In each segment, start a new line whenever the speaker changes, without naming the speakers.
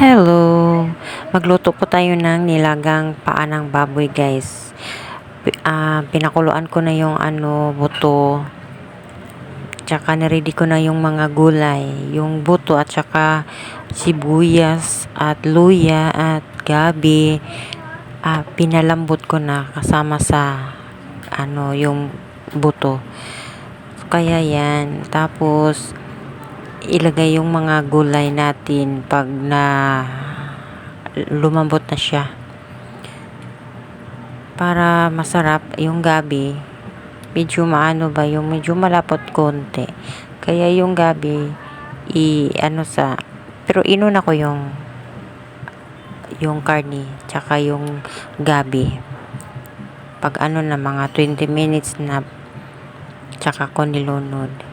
Hello! Magluto po tayo ng nilagang paa ng baboy guys. Ah, pinakuluan ko na yung ano, buto. Tsaka niready ko na yung mga gulay. Yung buto at tsaka sibuyas at luya at gabi. Ah, pinalambot ko na kasama sa ano, yung buto. Kaya yan. Tapos, ilagay yung mga gulay natin pag na lumambot na siya. Para masarap yung gabi, medyo maano ba, yung medyo malapot konti. Kaya yung gabi, i ano sa, pero inuna ko yung yung karni, tsaka yung gabi. Pag ano na, mga 20 minutes na, tsaka ko nilunod.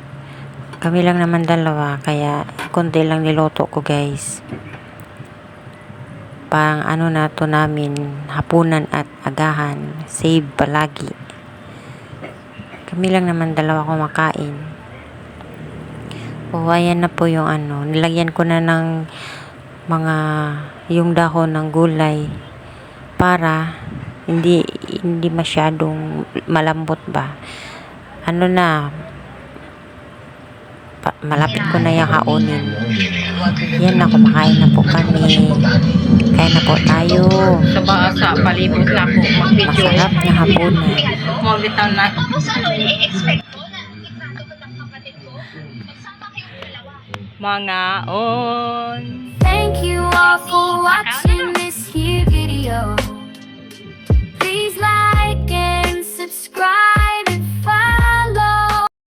Kami lang naman dalawa, kaya konti lang niloto ko guys. Pang ano na to namin, hapunan at agahan, save palagi. Kami lang naman dalawa kumakain. O ayan na po yung ano, nilagyan ko na ng mga yung dahon ng gulay para hindi hindi masyadong malambot ba. Ano na, pa, malapit ko na yung haunin. Yan na, kumakain na po kami. Kain na po tayo.
sa ba sa palibot na ako mag-video.
Masarap na hapunan.
Mabitaw na. Mga on.
Thank you all for watching.